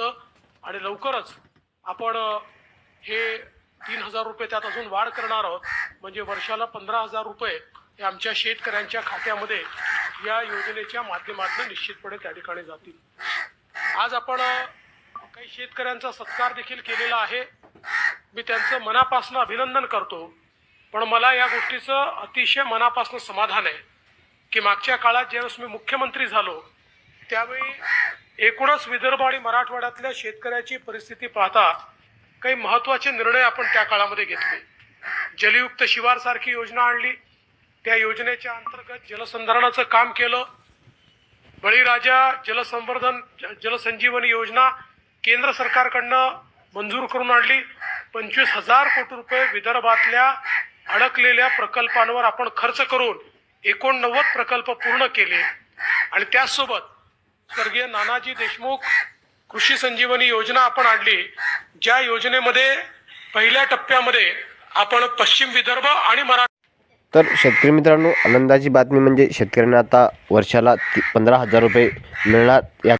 शकतं आणि लवकरच आपण हे तीन हजार रुपये त्यात अजून वाढ करणार आहोत. म्हणजे वर्षाला पंधरा हजार रुपये हे आमच्या शेतकऱ्यांच्या खात्यामध्ये या योजनेच्या माध्यमातून निश्चितपणे त्या ठिकाणी जातील. आज आपण काही शेतकऱ्यांचा सत्कार देखील केलेला आहे. मी त्यांचं मनापासून अभिनंदन करतो. पण मला या गोष्टीचं अतिशय मनापासून समाधान आहे की मागच्या काळात ज्यावेळेस मी मुख्यमंत्री झालो त्यावेळी एकूणच विदर्भ आणि मराठवाड्यातल्या शेतकऱ्याची परिस्थिती पाहता काही महत्त्वाचे निर्णय आपण त्या काळामध्ये घेतले. जलयुक्त शिवार सारखी योजना आणली. त्या योजनेच्या अंतर्गत जलसंधारणाचं काम केलं. बळीराजा जलसंवर्धन ज- जलसंजीवनी योजना केंद्र सरकारकडनं मंजूर करून आणली. पंचवीस हजार कोटी रुपये विदर्भातल्या अडकलेल्या प्रकल्पांवर आपण खर्च करून एकोणनव्वद प्रकल्प पूर्ण केले आणि त्याचसोबत स्वर्गीय नानाजी देशमुख कृषी संजीवनी योजना आपण आणली. ज्या योजनेमध्ये पहिल्या टप्प्यामध्ये आपण पश्चिम विदर्भ आणि मराठा तर शेतकरी मित्रांनो आनंदाची बातमी म्हणजे शेतकऱ्यांना आता वर्षाला पंधरा हजार रुपये मिळणार. या